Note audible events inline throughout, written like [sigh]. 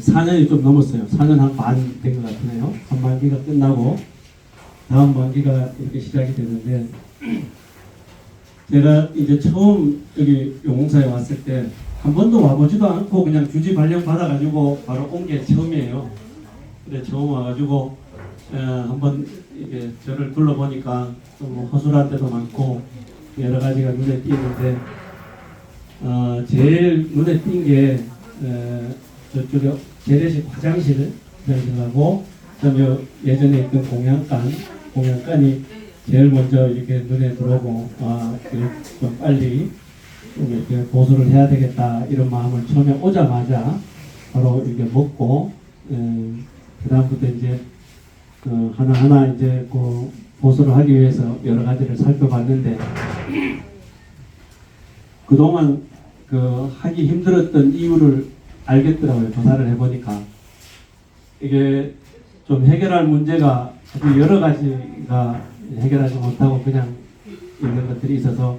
4년이 좀 넘었어요. 4년 한 반 된 것 같으네요. 한 반기가 끝나고 다음 반기가 이렇게 시작이 됐는데 제가 이제 처음 여기 용사에 왔을 때 한 번도 와보지도 않고 그냥 주지 발령 받아가지고 바로 온 게 처음이에요. 근데 처음 와가지고 에, 한번 이게 저를 둘러보니까 좀 허술한 데도 많고 여러 가지가 눈에 띄는데 어, 제일 눈에 띈게 저쪽에 재래식 화장실 화장실하고 그다음에 예전에 있던 공양간 공양간이 제일 먼저 이렇게 눈에 들어오고 아 좀 빨리 좀 이렇게 보수를 해야 되겠다 이런 마음을 처음에 오자마자 바로 이렇게 먹고 그 다음부터 이제 어, 하나하나 이제 그 보수를 하기 위해서 여러 가지를 살펴봤는데 그동안 그 하기 힘들었던 이유를 알겠더라고요. 조사를 해보니까 이게 좀 해결할 문제가 여러 가지가 해결하지 못하고 그냥 있는 것들이 있어서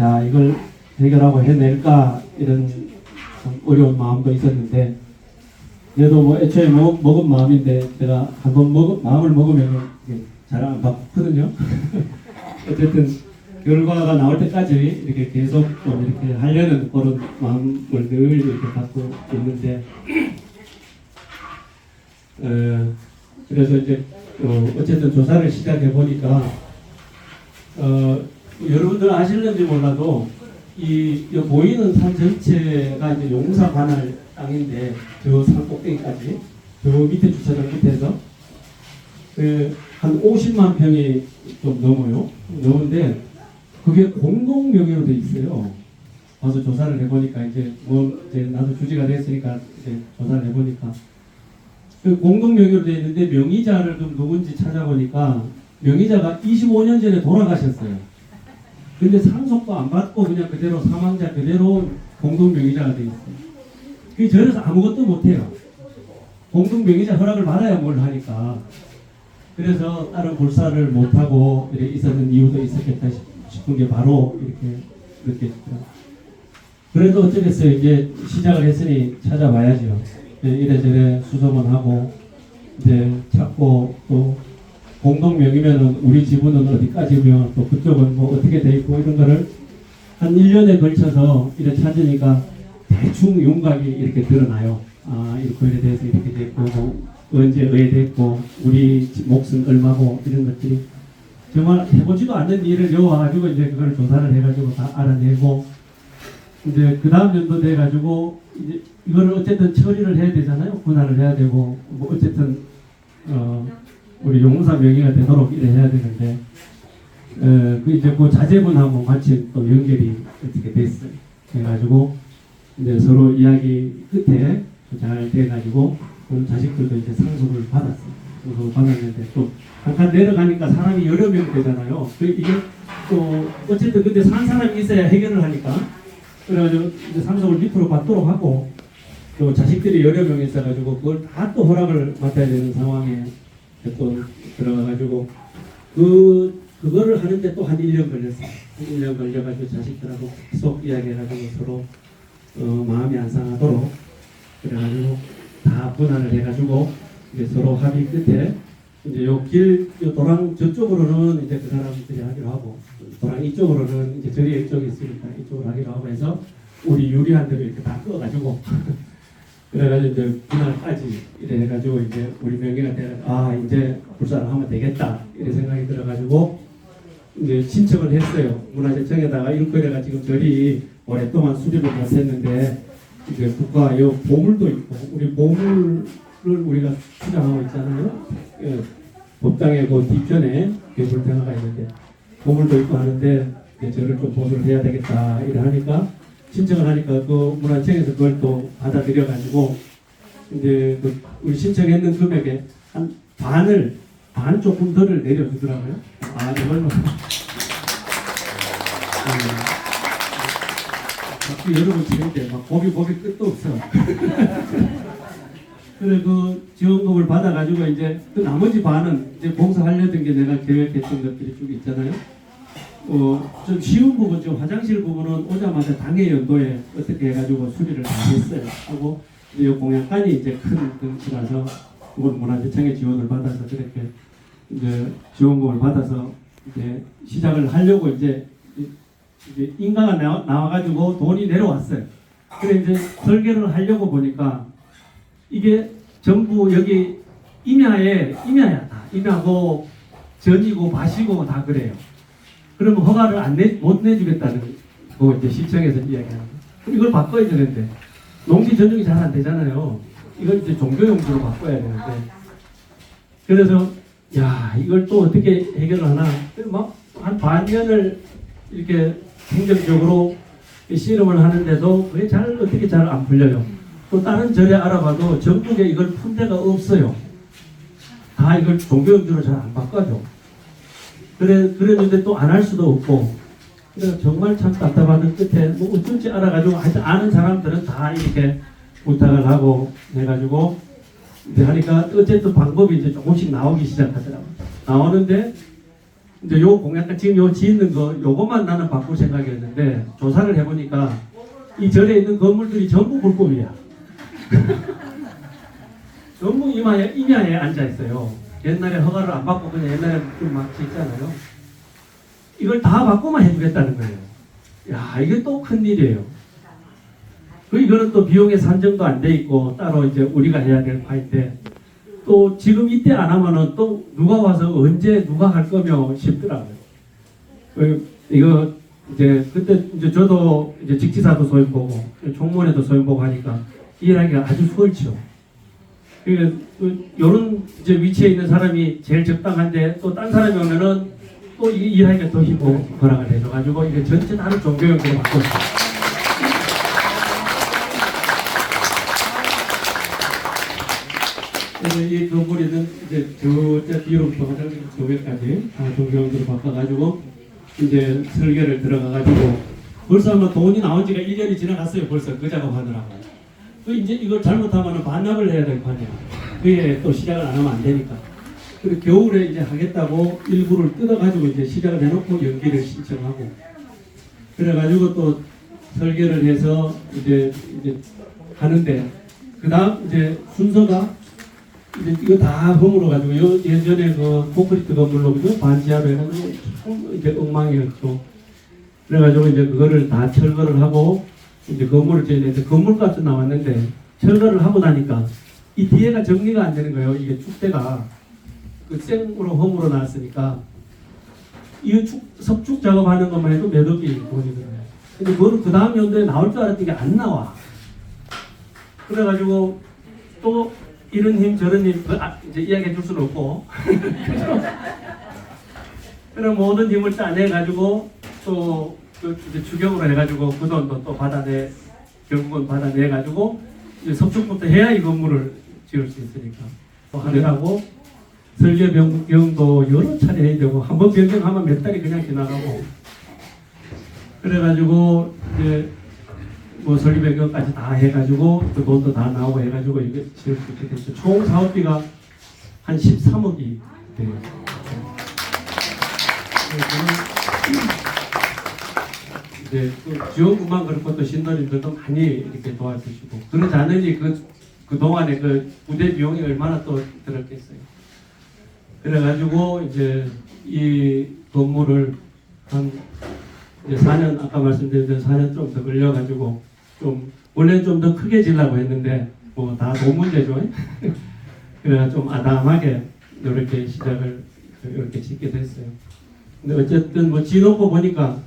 야 이걸 해결하고 해낼까 이런 좀 어려운 마음도 있었는데 그래도 뭐 애초에 먹, 먹은 마음인데 제가 한번 먹 마음을 먹으면 잘 안 바꾸거든요. 어쨌든 결과가 나올 때까지 이렇게 계속 좀 이렇게 하려는 그런 마음을 늘 이렇게 갖고 있는데 어, 그래서 이제 어, 어쨌든 조사를 시작해 보니까 어, 여러분들 아실는지 몰라도 이, 이 보이는 산 전체가 이제 용사 관할 땅인데 저 산 꼭대기까지 저 밑에 주차장 밑에서 그한 50만 평이 좀 넘어요. 넘는데 그게 공동 명의로 돼 있어요. 와서 조사를 해보니까 이제 뭐 이제 나도 주지가 됐으니까 이제 조사를 해보니까 그 공동 명의로 돼 있는데 명의자를 좀 누군지 찾아보니까 명의자가 25년 전에 돌아가셨어요. 근데 상속도 안 받고 그냥 그대로 사망자 그대로 공동 명의자가 돼 있어요. 그 저래서 아무것도 못해요. 공동 명의자 허락을 받아야 뭘 하니까. 그래서 다른 불사를 못하고 있었는 이유도 있었겠다 싶- 싶은 게 바로 이렇게 느껴지더라고요. 그래도 어쩌겠어요. 이제 시작을 했으니 찾아봐야죠. 네, 이래저래 수소문 하고 이제 찾고 또 공동명이면은 우리 지분은 어디까지며 또 그쪽은 뭐 어떻게 돼 있고 이런 거를 한 1년에 걸쳐서 이렇게 찾으니까 대충 윤곽이 이렇게 드러나요. 아, 이 거에 대해서 이렇게 됐고 뭐 언제 의뢰됐고 우리 집 몫은 얼마고 이런 것들이 정말 해보지도 않는 일을 여와가지고 이제 그걸 조사를 해가지고 다 알아내고 이제 그 다음 연도 돼가지고 이제 이거를 어쨌든 처리를 해야 되잖아요. 분할을 해야 되고 뭐 어쨌든 어 우리 용사 명의가 되도록 이래 해야 되는데 어그 이제 그 자제분하고 같이 또 연결이 어떻게 됐어요. 해가지고 이제 서로 이야기 끝에 잘 돼가지고 그 자식들도 이제 상속을 받았어요. 상속을 받았는데 또 잠깐 내려가니까 사람이 여러 명 되잖아요. 그 이게 또 어쨌든 근데 산 사람이 있어야 해결을 하니까 그래가지고 이제 상속을 밑으로 받도록 하고 또 자식들이 여러 명 있어가지고 그걸 다 또 허락을 맡아야 되는 상황에 또 들어가가지고 그 그거를 하는데 또 한 1년 걸렸어요. 한 1년 걸려가지고 자식들하고 계속 이야기해가지고 서로 어, 마음이 안 상하도록 그래가지고 다 분할을 해가지고 이제 서로 합의 끝에 이제 요 길, 요 도랑 저쪽으로는 이제 그 사람들이 하기로 하고 도랑 이쪽으로는 이제 저리 이쪽이 있으니까 이쪽으로 하기로 하고 해서 우리 유리한 대로 이렇게 다 끄어가지고 [laughs] 그래가지고 이제 분할까지 이래 해가지고 이제 우리 명예가 돼아 이제 불사를 하면 되겠다 이런 생각이 들어가지고 이제 신청을 했어요. 문화재청에다가 일거리가 지금 저리 오랫동안 수리를 못했는데 이제 국가 요 보물도 있고 우리 보물을 우리가 수장하고 있잖아요 예, 법당에 그 뒤편에 개불대화가 있는데 보물도 있고 하는데 이제 저를 좀 보수를 해야 되겠다 이래 하니까 신청을 하니까 그 문화청에서 그걸 또 받아들여 가지고 이제 그 우리 신청했는 금액의 한 반을 반 조금 덜을 내려주더라고요. 아 이걸로 음, 자꾸 여러분 지는데 막 고비 고비 끝도 없어. [laughs] 그래 그 지원금을 받아가지고 이제 그 나머지 반은 이제 봉사하려던 게 내가 계획했던 것들이 쭉 있잖아요. 어, 좀 쉬운 부분, 좀 화장실 부분은 오자마자 당해 연도에 어떻게 해가지고 수리를 다 했어요. 하고 이 공약관이 이제 큰 덩치라서 그걸 문화재청의 지원을 받아서 그렇게 이제 지원금을 받아서 이제 시작을 하려고 이제 이제 인가가 나와, 나와가지고 돈이 내려왔어요. 그래 이제 설계를 하려고 보니까 이게 전부 여기 임야에 임야야 다 임야고 전이고 밭이고 다 그래요. 그러면 허가를 안 내, 못 내주겠다는 거 이제 시청에서 이야기하는 거. 이걸 바꿔야 되는데 농지 전용이 잘 안 되잖아요. 이걸 이제 종교용지로 바꿔야 되는데 그래서 야 이걸 또 어떻게 해결을 하나 막한 반년을 이렇게 행정적으로 씨름을 하는데도 그게 잘 어떻게 잘 안 풀려요. 또 다른 절에 알아봐도 전국에 이걸 푼 데가 없어요. 다 이걸 종교용지로 잘 안 바꿔줘. 그래 그랬는데 또 안 할 수도 없고 그래서 정말 참 답답한 끝에 뭐 어쩔지 알아가지고 하여튼 아는 사람들은 다 이렇게 부탁을 하고 해가지고 이제 하니까 어쨌든 방법이 이제 조금씩 나오기 시작하더라고요. 나오는데 이제 요 공약관 지금 요 짓는 거 요것만 나는 바꿀 생각이었는데 조사를 해보니까 이 절에 있는 건물들이 전부 불법이야. 전부 임야에, 임야에 앉아 있어요. 옛날에 허가를 안 받고 그냥 옛날에 좀막 짓잖아요. 이걸 다 바꾸면 해주겠다는 거예요. 야, 이게 또 큰 일이에요. 그 이거는 또 비용의 산정도 안 돼 있고 따로 이제 우리가 해야 될 파인데 또 지금 이때 안 하면은 또 누가 와서 언제 누가 할 거며 싶더라고요. 그 이거 이제 그때 이제 저도 이제 직지사도 소임 보고 총무원에도 소임 보고 하니까 일하기가 아주 수월치요. 그 이런 이제 위치에 있는 사람이 제일 적당한데 또 딴 사람이 오면은 또이 일하기가 더 힘고 허락을 해줘가지고 이게 전체 다른 종교형태로 바꿨어요. 그래서 이 건물에는 이제 저저 뒤로부터 저기까지 다 종교형태로 바꿔가지고 이제 설계를 들어가가지고 벌써 아마 돈이 나온 지가 1년이 지나갔어요. 벌써 그 작업하느라고. 그 이제 이걸 잘못하면 반납을 해야 될 거 아니야. 그게 또 시작을 안 하면 안 되니까. 그리고 겨울에 이제 하겠다고 일부를 뜯어가지고 이제 시작을 해놓고 연기를 신청하고. 그래가지고 또 설계를 해서 이제 이제 하는데 그 다음 이제 순서가 이제 이거 다 허물어 가지고 요 예전에 그 콘크리트 건물로 그죠 반지하로 해가지고 참 이제 엉망이었죠. 그래가지고 이제 그거를 다 철거를 하고 이제 건물을 지었는데 건물값은 나왔는데 철거를 하고 나니까 이 뒤에가 정리가 안 되는 거예요. 이게 축대가 그 생으로 허물어 놨으니까 이 축, 석축 작업하는 것만 해도 몇 억이 돈이 들어요. 근데 그거는 그 다음 연도에 나올 줄 알았던 게안 나와. 그래가지고 또 이런 힘 저런 힘 그, 아, 이제 이야기해 줄 수는 없고 [laughs] 그런 모든 힘을 짜내가지고 또그 이제 추경으로 해가지고 그 돈도 또 받아내 결국은 받아내 가지고 이제 석축부터 해야 이 건물을 지을 수 있으니까 또 하느라고 설계 변경도 여러 차례 해야 되고 한 번 변경하면 몇 달이 그냥 지나가고 그래가지고 이제 뭐 설계 변경까지 다 해가지고 그 돈도 다 나오고 해가지고 이게 지을 수 있게 됐죠. 총 사업비가 한 13억이 돼요. 그래서 이제 그 지원금만 그렇고 또 신도님들도 많이 이렇게 도와주시고 그러지 않으니 그, 그 동안에 그 부대 비용이 얼마나 또 들었겠어요. 그래가지고 이제 이 건물을 한 이제 4년 아까 말씀드린 대로 4년 좀 더 걸려가지고 좀 원래 좀 더 크게 지려고 했는데 뭐 다 돈 문제죠. [laughs] 그래가 좀 아담하게 이렇게 시작을 이렇게 짓게 됐어요. 근데 어쨌든 뭐 지놓고 보니까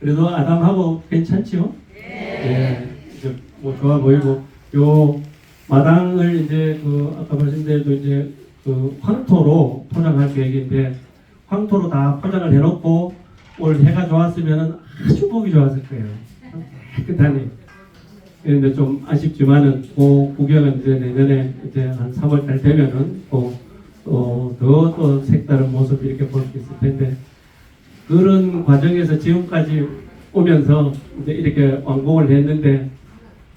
그래도 아담하고 괜찮지요? 네. 이제 뭐 좋아 보이고 요 마당을 이제 그 아까 말씀드린 이제 그 황토로 포장할 계획인데 황토로 다 포장을 해놓고 올 해가 좋았으면 아주 보기 좋았을 거예요. 깨끗하니. 그런데 좀 아쉽지만은 그 구경은 이제 내년에 이제 한 3월 달 되면은 또더또 색다른 모습 이렇게 볼 수 있을 텐데 그런 과정에서 지금까지 오면서 이제 이렇게 완공을 했는데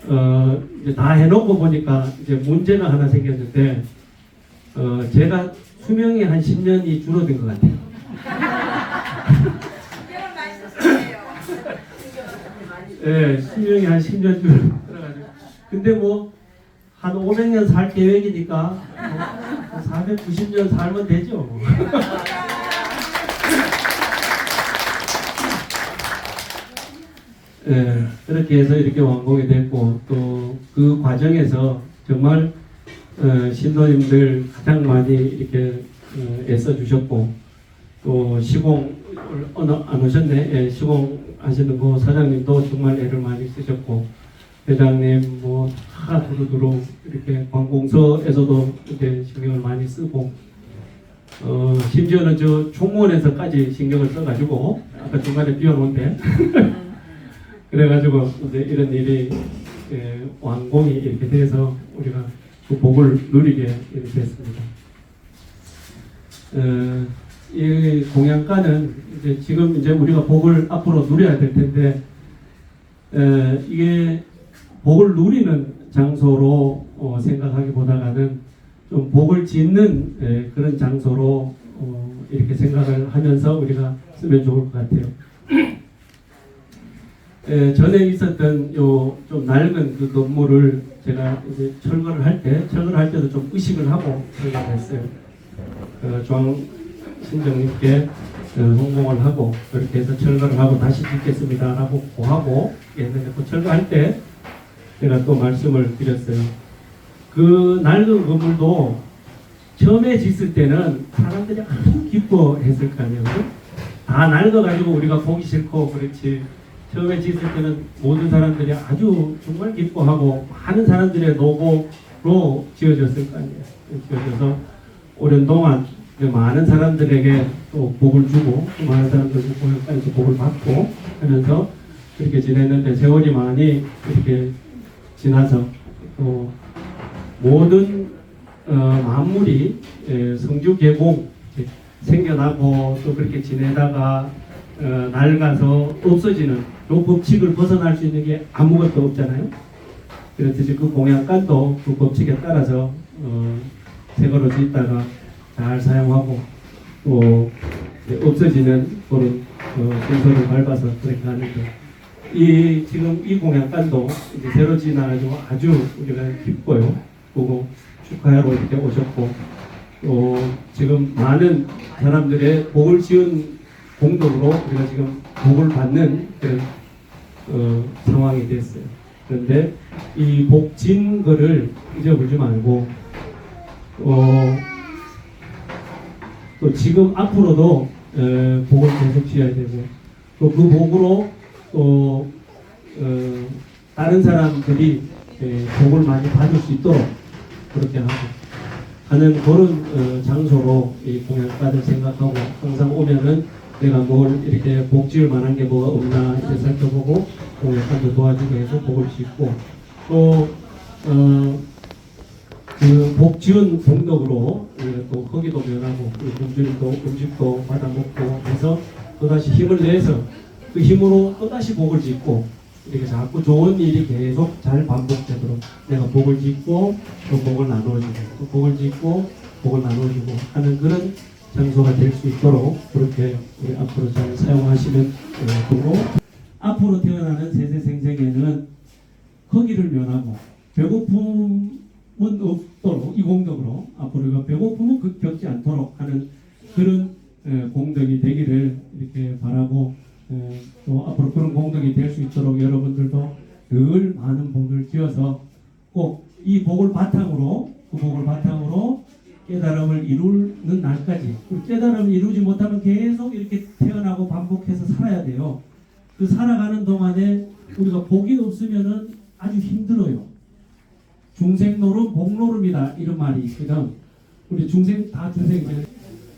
어 이제 다 해놓고 보니까 이제 문제가 하나 생겼는데 어 제가 수명이 한 10년이 줄어든 것 같아요. [laughs] 예, 수명이 한 10년 줄어가지고 근데 뭐 한 500년 살 계획이니까 490년 살면 되죠. [laughs] 예, 그렇게 해서 이렇게 완공이 됐고 또 그 과정에서 정말 어, 신도님들 가장 많이 이렇게 어, 애써 주셨고 또 시공 어느 안 오셨네? 예, 시공하시는 그 사장님도 정말 애를 많이 쓰셨고 회장님 뭐다 두루두루 이렇게 관공서에서도 이렇게 신경을 많이 쓰고 어 심지어는 저 총무원에서까지 신경을 써가지고 아까 중간에 비워놓은데 그래가지고 이제 이런 일이 예, 완공이 이렇게 돼서 우리가 그 복을 누리게 이렇게 됐습니다. 어, 이 공양가는 이제 지금 이제 우리가 복을 앞으로 누려야 될 텐데 에, 이게 복을 누리는 장소로 어, 생각하기보다는 좀 복을 짓는 에, 그런 장소로 어, 이렇게 생각을 하면서 우리가 쓰면 좋을 것 같아요. 에, 전에 있었던 요 좀 낡은 그 건물을 제가 이제 철거를 할 때, 철거를 할 때도 좀 의식을 하고 철거를 했어요. 어, 중앙 신정님께 어, 홍보를 하고 그렇게 해서 철거를 하고 다시 짓겠습니다라고 고하고 했는데 그 철거할 때 제가 또 말씀을 드렸어요. 그 낡은 건물도 처음에 짓을 때는 사람들이 아주 기뻐했을 거 아니에요. 다 낡아가지고 우리가 보기 싫고 그렇지. 처음에 짓을 때는 모든 사람들이 아주 정말 기뻐하고 많은 사람들의 노고로 지어졌을 거 아니에요. 지어져서 오랜 동안 그 많은 사람들에게 또 복을 주고 또 많은 공연까지 복을 받고 하면서 그렇게 지냈는데 세월이 많이 이렇게 지나서 또 모든 어, 만물이 에, 성주 이제 생겨나고 또 그렇게 지내다가 어, 낡아서 없어지는 요 법칙을 벗어날 수 있는 게 아무것도 없잖아요. 그렇듯이 그 공양간도 그 법칙에 따라서 어, 새거로 짓다가 잘 사용하고 또 없어지는 그런 어, 순서를 밟아서 그렇게 하는데 이 지금 이 공양간도 이제 새로 지나가지고 아주 우리가 기뻐요. 보고 축하하러 이렇게 오셨고 또 지금 많은 사람들의 복을 지은 공덕으로 우리가 지금 복을 받는 그런 어, 상황이 됐어요. 그런데 이 복진 거를 잊어버리지 말고 어, 또 지금 앞으로도 에, 복을 계속 지어야 되고 또 그 복으로 또 어, 다른 사람들이 에, 복을 많이 받을 수 있도록 그렇게 하고 하는 그런 어, 장소로 이 공연가를 생각하고 항상 오면은 내가 뭘 이렇게 복 지을 만한 게 뭐가 없나 이렇게 살펴보고 공연가도 도와주고 해서 복을 짓고 또 어, 그 복지원 동덕으로 우리가 또 허기도 면하고 군주님도 음식도 받아 먹고 해서 또다시 힘을 내서 그 힘으로 또다시 복을 짓고 이렇게 자꾸 좋은 일이 계속 잘 반복되도록 내가 복을 짓고 또 복을 나눠주고 또 복을 짓고 복을 나눠주고 하는 그런 장소가 될 수 있도록 그렇게 우리 앞으로 잘 사용하시면 되고 앞으로 태어나는 세세 생생에는 허기를 면하고 배고픔은 없도록 이 공덕으로 앞으로 우리가 배고픔은 그- 겪지 않도록 하는 그런 에, 공덕이 되기를 이렇게 바라고 에, 또 앞으로 그런 공덕이 될 수 있도록 여러분들도 늘 많은 복을 지어서 꼭 이 복을 바탕으로 그 복을 바탕으로 깨달음을 이루는 날까지 그 깨달음을 이루지 못하면 계속 이렇게 태어나고 반복해서 살아야 돼요. 그 살아가는 동안에 우리가 복이 없으면은 아주 힘들어요. 중생 노름 복 노름이다 이런 말이 있거든. 우리 중생 다 중생이잖아요.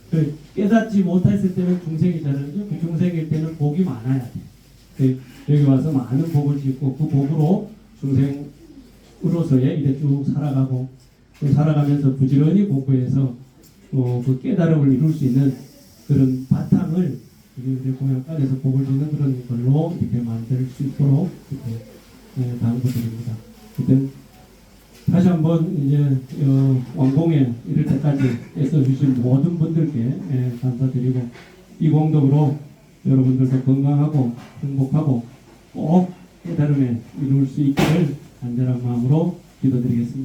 그 깨닫지 못했을 때는 중생이잖아요. 그 중생일 때는 복이 많아야 돼. 그 여기 와서 많은 복을 짓고 그 복으로 중생으로서의 이래 쭉 살아가고 또 살아가면서 부지런히 공부해서 또그 깨달음을 이룰 수 있는 그런 바탕을 우리 공양간에서 복을 주는 그런 걸로 이렇게 만들 수 있도록 이렇게 예, 당부드립니다. 하여튼 다시 한번 이제 어, 완공에 이를 때까지 애써주신 모든 분들께 예, 감사드리고 이 공덕으로 여러분들도 건강하고 행복하고 꼭 깨달음에 이룰 수 있기를 간절한 마음으로 기도드리겠습니다.